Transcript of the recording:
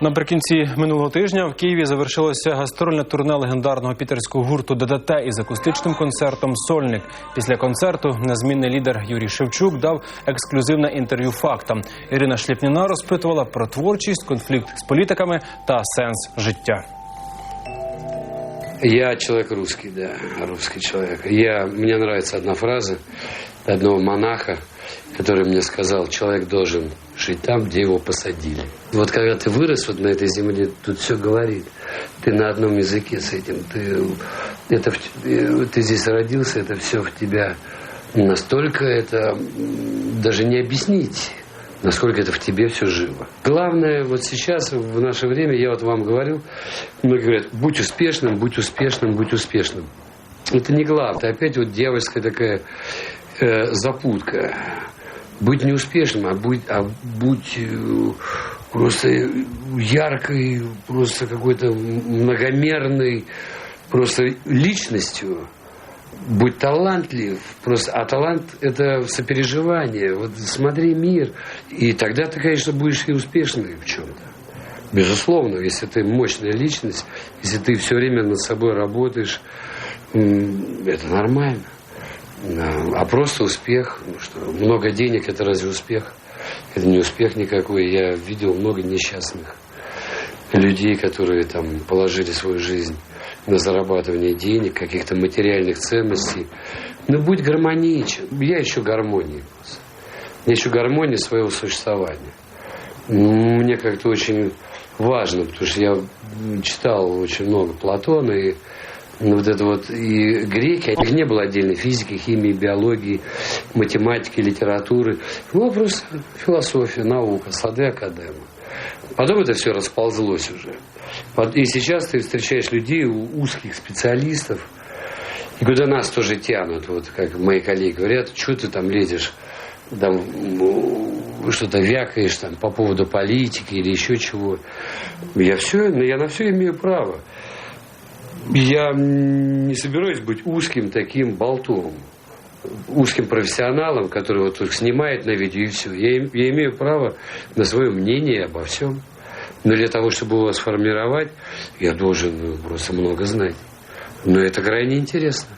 Наприкінці минулого тижня в Києві завершилося гастрольне турне легендарного пітерського гурту ДДТ із акустичним концертом Сольник. Після концерту незмінний лідер Юрій Шевчук дав ексклюзивне інтерв'ю фактам. Ірина Шліпніна розпитувала про творчість, конфлікт з політиками та сенс життя. Я человек русский, да, русский человек. Я, мне нравится одна фраза одного монаха, который мне сказал, человек должен жить там, где его посадили. Вот когда ты вырос вот на этой земле, тут все говорит. Ты на одном языке с этим. Ты, это, э, ты здесь родился, это все в тебя настолько это даже не объяснить насколько это в тебе все живо. Главное, вот сейчас, в наше время, я вот вам говорю, многие говорят, будь успешным, будь успешным, будь успешным. Это не главное. Это опять вот дьявольская такая э, запутка. Быть не успешным, а будь, а будь э, просто яркой, просто какой-то многомерной просто личностью, будь талантлив, просто, а талант это сопереживание. Вот смотри мир, и тогда ты, конечно, будешь и успешный в чем-то. Безусловно, если ты мощная личность, если ты все время над собой работаешь, это нормально. А просто успех, что, много денег это разве успех? Это не успех никакой. Я видел много несчастных людей, которые там положили свою жизнь на зарабатывание денег, каких-то материальных ценностей. Ну, будь гармоничен. Я ищу гармонии. Я ищу гармонии своего существования. Мне как-то очень важно, потому что я читал очень много Платона и ну, вот это вот и греки, них не было отдельной физики, химии, биологии, математики, литературы. Была просто философия, наука, сады академа. Потом это все расползлось уже. И сейчас ты встречаешь людей, узких специалистов, и куда нас тоже тянут, вот как мои коллеги говорят, что ты там лезешь, там что-то вякаешь там по поводу политики или еще чего. Я все, я на все имею право. Я не собираюсь быть узким таким болтом, узким профессионалом, который вот снимает на видео и все. Я, я имею право на свое мнение обо всем. Но для того, чтобы его сформировать, я должен просто много знать. Но это крайне интересно.